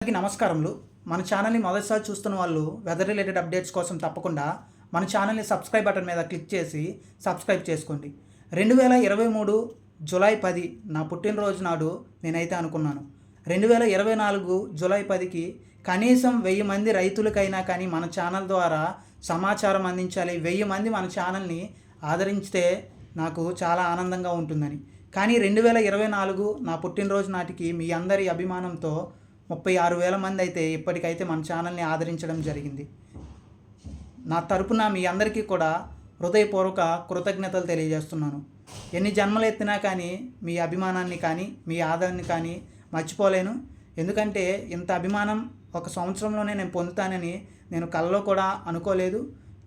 అందరికీ నమస్కారములు. మన ఛానల్ని మొదటిసారి చూస్తున్న వాళ్ళు వెదర్ రిలేటెడ్ అప్డేట్స్ కోసం తప్పకుండా మన ఛానల్ని సబ్స్క్రైబ్ బటన్ మీద క్లిక్ చేసి సబ్స్క్రైబ్ చేసుకోండి. రెండు వేల ఇరవై మూడు జులై పది నా పుట్టినరోజు నాడు నేనైతే అనుకున్నాను. రెండు వేల ఇరవై నాలుగు జులై పదికి కనీసం వెయ్యి మంది రైతులకైనా కానీ మన ఛానల్ ద్వారా సమాచారం అందించాలి. వెయ్యి మంది మన ఛానల్ని ఆదరించితే నాకు చాలా ఆనందంగా ఉంటుందని. కానీ రెండు వేల ఇరవై నాలుగు నా పుట్టినరోజు నాటికి మీ అందరి అభిమానంతో ముప్పై ఆరు వేల మంది అయితే ఇప్పటికైతే మన ఛానల్ని ఆదరించడం జరిగింది. నా తరపున మీ అందరికీ కూడా హృదయపూర్వక కృతజ్ఞతలు తెలియజేస్తున్నాను. ఎన్ని జన్మలు ఎత్తినా కానీ మీ అభిమానాన్ని కానీ మీ ఆదరణని కానీ మర్చిపోలేను. ఎందుకంటే ఇంత అభిమానం ఒక సంవత్సరంలోనే నేను పొందుతానని నేను కళ్ళలో కూడా అనుకోలేదు.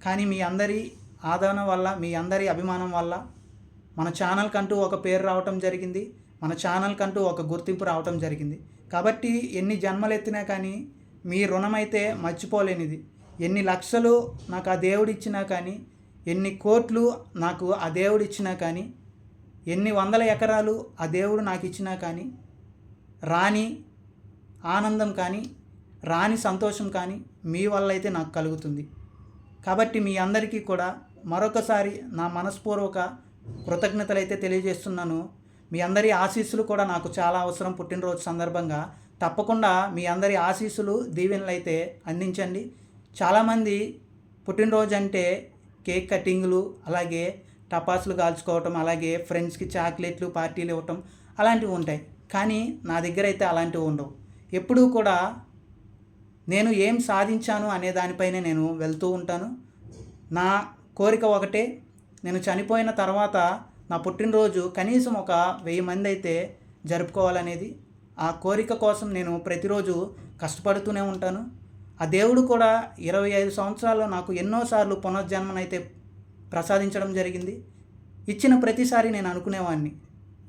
కానీ మీ అందరి ఆదరణ వల్ల మీ అందరి అభిమానం వల్ల మన ఛానల్ కంటూ ఒక పేరు రావటం జరిగింది. మన ఛానల్ కంటూ ఒక గుర్తింపు రావటం జరిగింది. కాబట్టి ఎన్ని జన్మలు ఎత్తినా కానీ మీ రుణం అయితే మర్చిపోలేనిది. ఎన్ని లక్షలు నాకు ఆ దేవుడు ఇచ్చినా కానీ ఎన్ని కోట్లు నాకు ఆ దేవుడు ఇచ్చినా కానీ ఎన్ని వందల ఎకరాలు ఆ దేవుడు నాకు ఇచ్చినా కానీ రాని ఆనందం కానీ రాని సంతోషం కానీ మీ వల్ల అయితే నాకు కలుగుతుంది. కాబట్టి మీ అందరికీ కూడా మరొకసారి నా మనస్పూర్వక కృతజ్ఞతలు అయితే తెలియజేస్తున్నాను. మీ అందరి ఆశీస్సులు కూడా నాకు చాలా అవసరం పుట్టినరోజు సందర్భంగా. తప్పకుండా మీ అందరి ఆశీస్సులు దీవెనలు అయితే అందించండి. చాలామంది పుట్టినరోజు అంటే కేక్ కటింగ్లు అలాగే టపాసులు కాల్చుకోవటం అలాగే ఫ్రెండ్స్కి చాక్లెట్లు పార్టీలు ఇవ్వటం అలాంటివి ఉంటాయి. కానీ నా దగ్గర అయితే అలాంటివి ఉండవు. ఎప్పుడూ కూడా నేను ఏం సాధించాను అనే దానిపైనే నేను వెళ్తూ ఉంటాను. నా కోరిక ఒకటే నేను చనిపోయిన తర్వాత నా పుట్టినరోజు కనీసం ఒక వెయ్యి మంది అయితే జరుపుకోవాలనేది ఆ కోరిక కోసం నేను ప్రతిరోజు కష్టపడుతూనే ఉంటాను. ఆ దేవుడు కూడా ఇరవై ఐదు సంవత్సరాల్లో నాకు ఎన్నోసార్లు పునర్జన్మనైతే ప్రసాదించడం జరిగింది. ఇచ్చిన ప్రతిసారి నేను అనుకునేవాడిని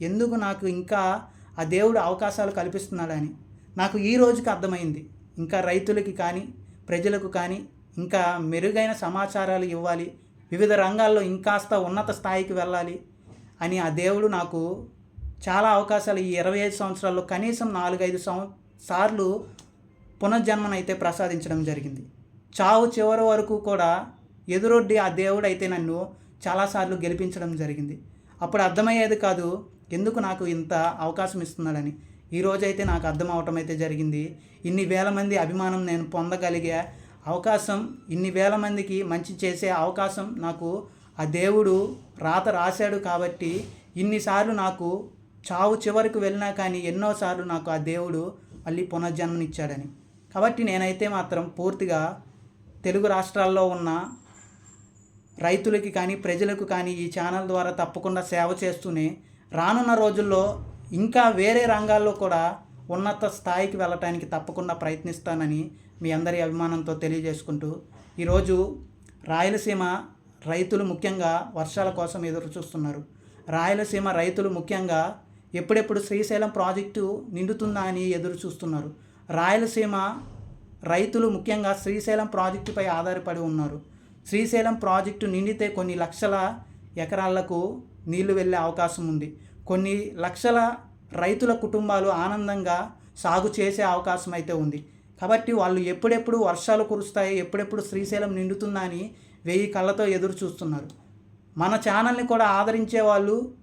ఎందుకు నాకు ఇంకా ఆ దేవుడు అవకాశాలు కల్పిస్తున్నాడని. నాకు ఈ రోజుకి అర్థమైంది. ఇంకా రైతులకి కానీ ప్రజలకు కానీ ఇంకా మెరుగైన సమాచారాలు ఇవ్వాలి. వివిధ రంగాల్లో ఇంకాస్త ఉన్నత స్థాయికి వెళ్ళాలి. అని ఆ దేవుడు నాకు చాలా అవకాశాలు ఈ ఇరవై ఐదు సంవత్సరాల్లో కనీసం నాలుగైదు సంవ సార్లు పునర్జన్మనైతే ప్రసాదించడం జరిగింది. చావు చివరి వరకు కూడా ఎదురొడ్డి ఆ దేవుడు అయితే నన్ను చాలాసార్లు గెలిపించడం జరిగింది. అప్పుడు అర్థమయ్యేది కాదు ఎందుకు నాకు ఇంత అవకాశం ఇస్తున్నాడని. ఈరోజైతే నాకు అర్థం అవటం అయితే జరిగింది ఇన్ని వేల మంది అభిమానం నేను పొందగలిగే అవకాశం ఇన్ని వేల మందికి మంచి చేసే అవకాశం నాకు ఆ దేవుడు రాత రాశాడు కాబట్టి ఇన్నిసార్లు నాకు చావు చివరికి వెళ్ళినా కానీ ఎన్నోసార్లు నాకు ఆ దేవుడు మళ్ళీ పునర్జన్మనిచ్చాడని. కాబట్టి నేనైతే మాత్రం పూర్తిగా తెలుగు రాష్ట్రాల్లో ఉన్న రైతులకి కానీ ప్రజలకు కానీ ఈ ఛానల్ ద్వారా తప్పకుండా సేవ చేస్తూనే రానున్న రోజుల్లో ఇంకా వేరే రంగాల్లో కూడా ఉన్నత స్థాయికి వెళ్ళటానికి తప్పకుండా ప్రయత్నిస్తానని మీ అందరి అభిమానంతో తెలియజేసుకుంటూ ఈరోజు రాయలసీమ రైతులు ముఖ్యంగా వర్షాల కోసం ఎదురు చూస్తున్నారు. రాయలసీమ రైతులు ముఖ్యంగా ఎప్పుడెప్పుడు శ్రీశైలం ప్రాజెక్టు నిండుతుందా అని ఎదురు చూస్తున్నారు. రాయలసీమ రైతులు ముఖ్యంగా శ్రీశైలం ప్రాజెక్టుపై ఆధారపడి ఉన్నారు. శ్రీశైలం ప్రాజెక్టు నిండితే కొన్ని లక్షల ఎకరాలకు నీళ్ళు వెళ్ళే అవకాశం ఉంది. కొన్ని లక్షల రైతుల కుటుంబాలు ఆనందంగా సాగు చేసే అవకాశం అయితే ఉంది. కాబట్టి వాళ్ళు ఎప్పుడెప్పుడు వర్షాలు కురుస్తాయి ఎప్పుడెప్పుడు శ్రీశైలం నిండుతుందా అని వెయ్యి కళ్ళతో ఎదురు చూస్తున్నారు. మన ఛానల్ని కూడా ఆదరించే వాళ్ళు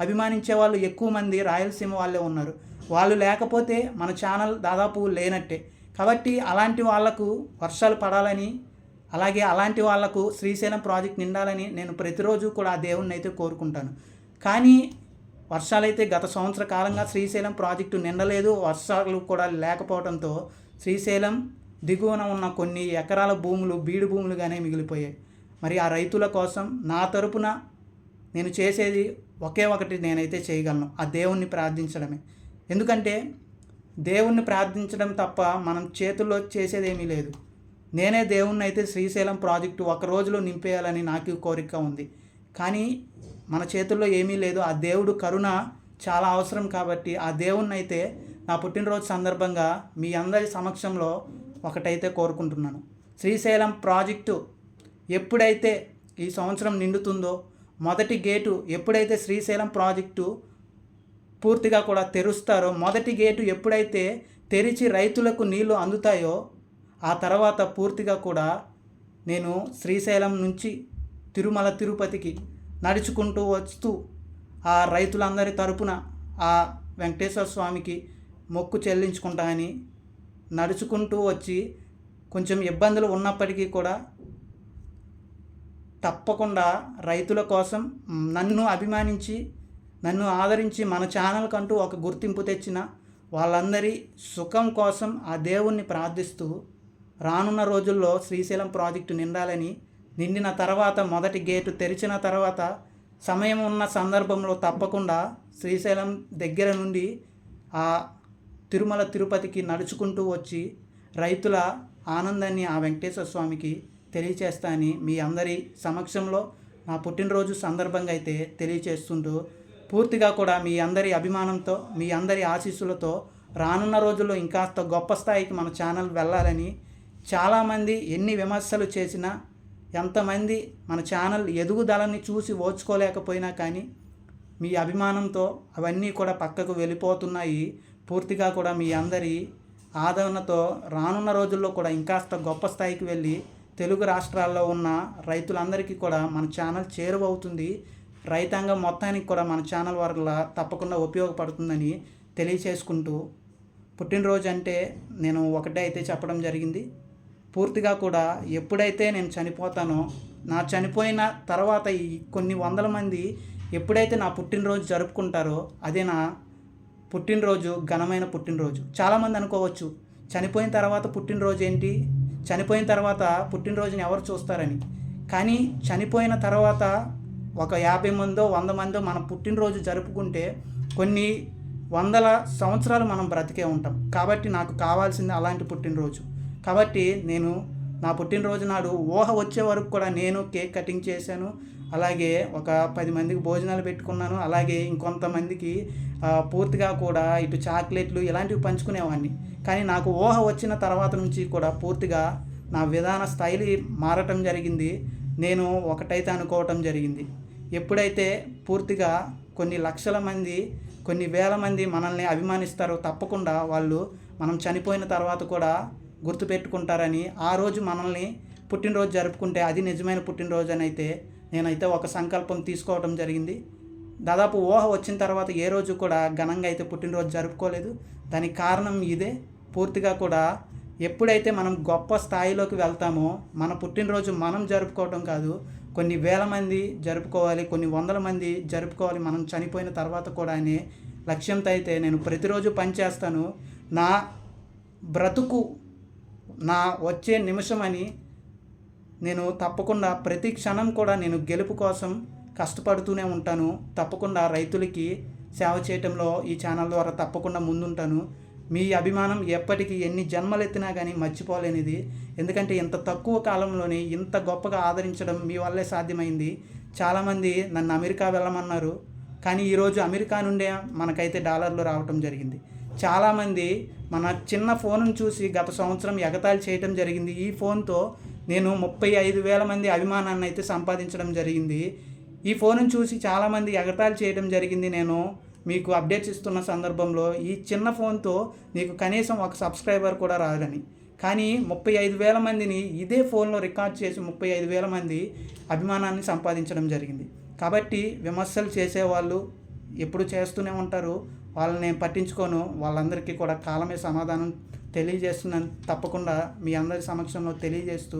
అభిమానించే వాళ్ళు ఎక్కువ మంది రాయలసీమ వాళ్ళే ఉన్నారు. వాళ్ళు లేకపోతే మన ఛానల్ దాదాపు లేనట్టే. కాబట్టి అలాంటి వాళ్ళకు వర్షాలు పడాలని అలాగే అలాంటి వాళ్ళకు శ్రీశైలం ప్రాజెక్ట్ నిండాలని నేను ప్రతిరోజు కూడా ఆ దేవుణ్ణి అయితే కోరుకుంటాను. కానీ వర్షాలైతే గత సంవత్సర కాలంగా శ్రీశైలం ప్రాజెక్టు నిండలేదు. వర్షాలు కూడా లేకపోవడంతో శ్రీశైలం దిగువన ఉన్న కొన్ని ఎకరాల భూములు బీడు భూములుగానే మిగిలిపోయాయి. మరి ఆ రైతుల కోసం నా తరపున నేను చేసేది ఒకే ఒకటి నేనైతే చేయగలను ఆ దేవుణ్ణి ప్రార్థించడమే. ఎందుకంటే దేవుణ్ణి ప్రార్థించడం తప్ప మనం చేతుల్లో చేసేదేమీ లేదు. నేనే దేవుణ్ణి అయితే శ్రీశైలం ప్రాజెక్టు ఒక రోజులో నింపేయాలని నాకు కోరిక ఉంది. కానీ మన చేతుల్లో ఏమీ లేదు. ఆ దేవుడు కరుణ చాలా అవసరం కాబట్టి ఆ దేవుణ్ణి అయితే నా పుట్టినరోజు సందర్భంగా మీ అందరి సమక్షంలో ఒకటైతే కోరుకుంటున్నాను. శ్రీశైలం ప్రాజెక్టు ఎప్పుడైతే ఈ సంవత్సరం నిండుతుందో మొదటి గేటు ఎప్పుడైతే శ్రీశైలం ప్రాజెక్టు పూర్తిగా కూడా తెరుస్తారో మొదటి గేటు ఎప్పుడైతే తెరిచి రైతులకు నీళ్ళు అందుతాయో ఆ తర్వాత పూర్తిగా కూడా నేను శ్రీశైలం నుంచి తిరుమల తిరుపతికి నడుచుకుంటూ వస్తూ ఆ రైతులందరి తరపున ఆ వెంకటేశ్వర స్వామికి మొక్కు చెల్లించుకుంటానని నడుచుకుంటూ వచ్చి కొంచెం ఇబ్బందులు ఉన్నప్పటికీ కూడా తప్పకుండా రైతుల కోసం నన్ను అభిమానించి నన్ను ఆదరించి మన ఛానల్ కంటూ ఒక గుర్తింపు తెచ్చిన వాళ్ళందరి సుఖం కోసం ఆ దేవుణ్ణి ప్రార్థిస్తూ రానున్న రోజుల్లో శ్రీశైలం ప్రాజెక్టు నిండాలని నిండిన తర్వాత మొదటి గేటు తెరిచిన తర్వాత సమయం ఉన్న సందర్భంలో తప్పకుండా శ్రీశైలం దగ్గర నుండి ఆ తిరుమల తిరుపతికి నడుచుకుంటూ వచ్చి రైతుల ఆనందాన్ని ఆ వెంకటేశ్వర స్వామికి తెలియచేస్తానని మీ అందరి సమక్షంలో నా పుట్టినరోజు సందర్భంగా అయితే తెలియచేస్తుంటూ పూర్తిగా కూడా మీ అందరి అభిమానంతో మీ అందరి ఆశీస్సులతో రానున్న రోజుల్లో ఇంకాస్త గొప్ప స్థాయికి మన ఛానల్ వెళ్ళాలని చాలామంది ఎన్ని విమర్శలు చేసినా ఎంతమంది మన ఛానల్ ఎదుగుదలని చూసి ఓర్చుకోలేకపోయినా కానీ మీ అభిమానంతో అవన్నీ కూడా పక్కకు వెళ్ళిపోతున్నాయి. పూర్తిగా కూడా మీ అందరి ఆదరణతో రానున్న రోజుల్లో కూడా ఇంకాస్త గొప్ప స్థాయికి వెళ్ళి తెలుగు రాష్ట్రాల్లో ఉన్న రైతులందరికీ కూడా మన ఛానల్ చేరువవుతుంది. రైతాంగం మొత్తానికి కూడా మన ఛానల్ వల్ల తప్పకుండా ఉపయోగపడుతుందని తెలియచేసుకుంటూ పుట్టినరోజు అంటే నేను ఒకటే అయితే చెప్పడం జరిగింది. పూర్తిగా కూడా ఎప్పుడైతే నేను చనిపోతానో నా చనిపోయిన తర్వాత ఈ కొన్ని వందల మంది ఎప్పుడైతే నా పుట్టినరోజు జరుపుకుంటారో అదే నా పుట్టినరోజు ఘనమైన పుట్టినరోజు. చాలామంది అనుకోవచ్చు చనిపోయిన తర్వాత పుట్టినరోజు ఏంటి? చనిపోయిన తర్వాత పుట్టినరోజుని ఎవరు చూస్తారని. కానీ చనిపోయిన తర్వాత ఒక యాభై మందో వంద మందో మన పుట్టినరోజు జరుపుకుంటే కొన్ని వందల సంవత్సరాలు మనం బ్రతికే ఉంటాం. కాబట్టి నాకు కావాల్సింది అలాంటి పుట్టినరోజు. కాబట్టి నేను నా పుట్టినరోజు నాడు ఊహ వచ్చే వరకు కూడా నేను కేక్ కటింగ్ చేశాను. అలాగే ఒక పది మందికి భోజనాలు పెట్టుకున్నాను. అలాగే ఇంకొంతమందికి పూర్తిగా కూడా ఇటు చాక్లెట్లు ఇలాంటివి పంచుకునేవాడిని. కానీ నాకు ఊహ వచ్చిన తర్వాత నుంచి కూడా పూర్తిగా నా విధాన స్థైలి మారటం జరిగింది. నేను ఒకటైతే అనుకోవటం జరిగింది. ఎప్పుడైతే పూర్తిగా కొన్ని లక్షల మంది కొన్ని వేల మంది మనల్ని అభిమానిస్తారో తప్పకుండా వాళ్ళు మనం చనిపోయిన తర్వాత కూడా గుర్తుపెట్టుకుంటారని ఆ రోజు మనల్ని పుట్టినరోజు జరుపుకుంటే అది నిజమైన పుట్టినరోజు అని అయితే నేనైతే ఒక సంకల్పం తీసుకోవడం జరిగింది. దాదాపు ఊహ వచ్చిన తర్వాత ఏ రోజు కూడా ఘనంగా అయితే పుట్టినరోజు జరుపుకోలేదు. దానికి కారణం ఇదే. పూర్తిగా కూడా ఎప్పుడైతే మనం గొప్ప స్థాయిలోకి వెళ్తామో మన పుట్టినరోజు మనం జరుపుకోవటం కాదు కొన్ని వేల మంది జరుపుకోవాలి కొన్ని వందల మంది జరుపుకోవాలి మనం చనిపోయిన తర్వాత కూడా అనే లక్ష్యంతో అయితే నేను ప్రతిరోజు పనిచేస్తాను నా బ్రతుకు నా వచ్చే నిమిషం అని నేను తప్పకుండా ప్రతి క్షణం కూడా నేను గెలుపు కోసం కష్టపడుతూనే ఉంటాను. తప్పకుండా రైతులకి సేవ చేయటంలో ఈ ఛానల్ ద్వారా తప్పకుండా ముందుంటాను. మీ అభిమానం ఎప్పటికీ ఎన్ని జన్మలెత్తినా కానీ మర్చిపోలేనిది. ఎందుకంటే ఇంత తక్కువ కాలంలోనే ఇంత గొప్పగా ఆదరించడం మీ వల్లే సాధ్యమైంది. చాలామంది నన్ను అమెరికా వెళ్ళమన్నారు. కానీ ఈరోజు అమెరికా నుండే మనకైతే డాలర్లు రావటం జరిగింది. చాలామంది మన చిన్న ఫోన్ను చూసి గత సంవత్సరం ఎగతాళి చేయటం జరిగింది. ఈ ఫోన్తో నేను ముప్పై ఐదు వేల మంది అభిమానాన్ని అయితే సంపాదించడం జరిగింది. ఈ ఫోన్ను చూసి చాలామంది ఎగటాలు చేయడం జరిగింది నేను. మీకు అప్డేట్స్ ఇస్తున్న సందర్భంలో ఈ చిన్న ఫోన్తో నీకు కనీసం ఒక సబ్స్క్రైబర్ కూడా రాదని. కానీ ముప్పై ఐదు వేల మందిని ఇదే ఫోన్లో రికార్డ్ చేసి ముప్పై ఐదు వేల మంది అభిమానాన్ని సంపాదించడం జరిగింది. కాబట్టి విమర్శలు చేసేవాళ్ళు ఎప్పుడు చేస్తూనే ఉంటారు. వాళ్ళని నేను పట్టించుకోను. వాళ్ళందరికీ కూడా కాలమే సమాధానం తెలియజేస్తున్నాను తప్పకుండా మీ అందరి సమక్షంలో తెలియజేస్తూ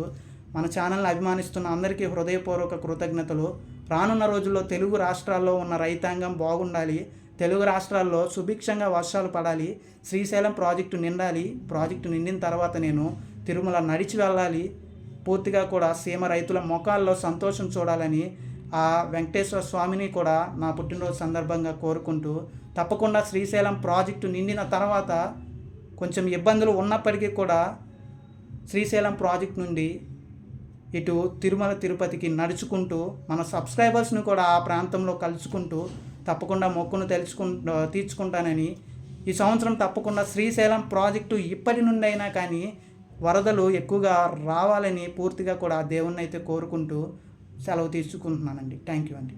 మన ఛానల్ని అభిమానిస్తున్న అందరికీ హృదయపూర్వక కృతజ్ఞతలు. రానున్న రోజుల్లో తెలుగు రాష్ట్రాల్లో ఉన్న రైతాంగం బాగుండాలి. తెలుగు రాష్ట్రాల్లో సుభిక్షంగా వర్షాలు పడాలి. శ్రీశైలం ప్రాజెక్టు నిండాలి. ప్రాజెక్టు నిండిన తర్వాత నేను తిరుమల నడిచి వెళ్ళాలి. పూర్తిగా కూడా సీమ రైతుల ముఖాల్లో సంతోషం చూడాలని ఆ వెంకటేశ్వర స్వామిని కూడా నా పుట్టినరోజు సందర్భంగా కోరుకుంటూ తప్పకుండా శ్రీశైలం ప్రాజెక్టు నిండిన తర్వాత కొంచెం ఇబ్బందులు ఉన్నప్పటికీ కూడా శ్రీశైలం ప్రాజెక్ట్ నుండి ఇటు తిరుమల తిరుపతికి నడుచుకుంటూ మన సబ్స్క్రైబర్స్ని కూడా ఆ ప్రాంతంలో కలుసుకుంటూ తప్పకుండా మొక్కును తెలుసుకు తీర్చుకుంటానని ఈ సంవత్సరం తప్పకుండా శ్రీశైలం ప్రాజెక్టు ఇప్పటి నుండి అయినా కానీ వరదలు ఎక్కువగా రావాలని పూర్తిగా కూడా దేవుణ్ణి అయితే కోరుకుంటూ సెలవు తీసుకుంటున్నానండి. థ్యాంక్ యూ అండి.